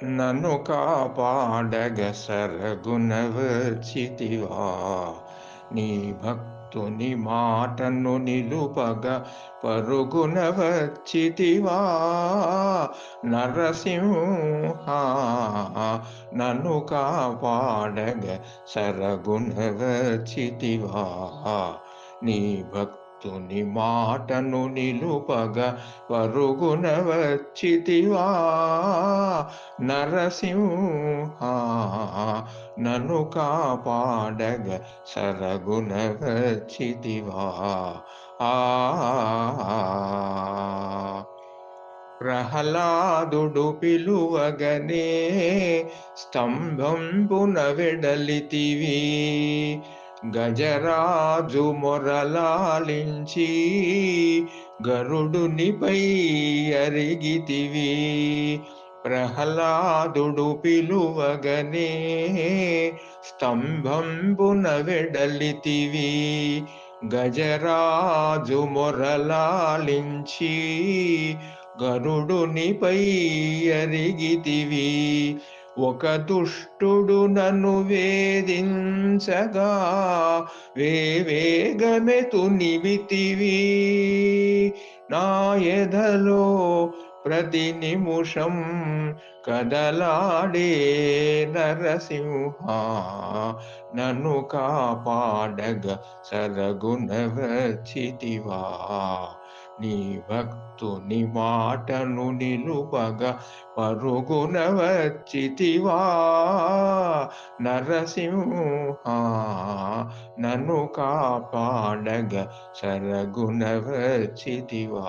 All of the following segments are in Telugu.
నన్ను కాపాడగ సరగుణ నీ భక్తుని మాటను నిలుపగ పరుగునవచితివా నరసింహ నన్ను కాపాడగ సరగుణ వచ్చితివా నీ భక్తుని మాటను నిలుపగ పరుగున వచ్చితివా నరసింహ నన్ను కాపాడగ సరగుణ వచ్చితివా ఆ ప్రహ్లాదుడు పిలువగనే స్తంభంబున వెడలితివి. గజరాజు మొరలాలించి గరుడునిపై అరిగితివి. ప్రహ్లాదుడు పిలువగనే స్తంభంబున వెడలితివి. గజరాజు మొరలాలించి గరుడునిపై అరిగితివి ఒక దుష్టుడు నన్ను వేధించగా వేవేగమెతు నివితివి నా ఎదలో ప్రతి నిముషం కదలాడే నరసింహ. నన్ను కాపాడగ సరగుణ వచ్చితివా నీ భక్తుని మాటను నిలుపగ పరుగున వచ్చితివా నరసింహ నన్ను కాపాడగ సరగుణ వచ్చితివా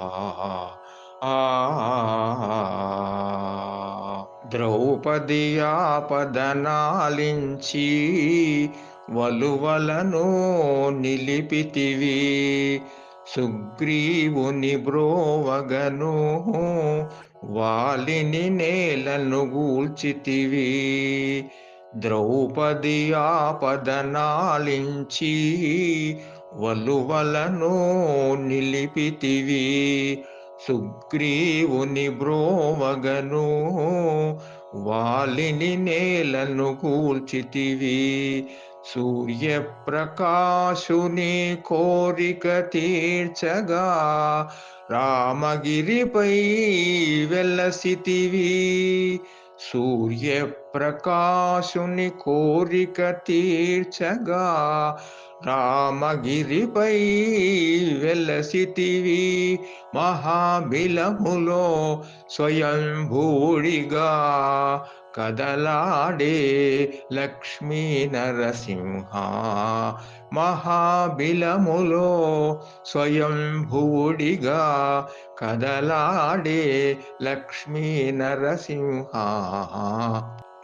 ద్రౌపది ఆపదనాలించి వలువలను నిలిపితివి. సుగ్రీవుని బ్రోవగను వాలిని నేలను గూల్చితివి. ద్రౌపది ఆపదనాలించి వలువలను నిలిపితివి. సుగ్రీవుని బ్రోవగను వాలిని నేలను కూల్చితివి. సూర్యప్రకాశుని కోరిక తీర్చగా రామగిరిపై వెలసితివి సూర్యప్రకాశుని కోరిక తీర్చగా రామగిరిపై వెలసితివి మహాబిలములో స్వయంభూడిగా. कदलाडे लक्ष्मीनरसिंहा महाबिलमुलो स्वयं कदलाडे लक्ष्मीनरसिंहा।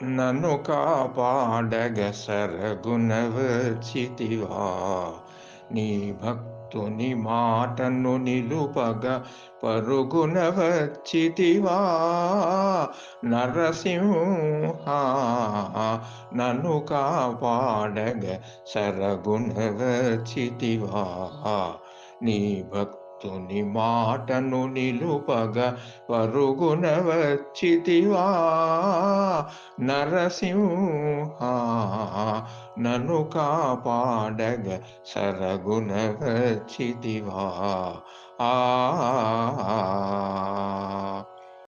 ननु कापाडगसरगुणवर्चिति वा नी कापाडगसरगुणक् భక్తుని మాటను నిలుపగ పరుగున వచ్చితివా నరసింహ నన్ను కాపాడగ సరగున వచ్చితివా నీ భక్తి తుని మాటను నిలుపగ పరుగున వచ్చితివా? నరసింహ నను కాపాడగ సరగున వచ్చితివా? ఆ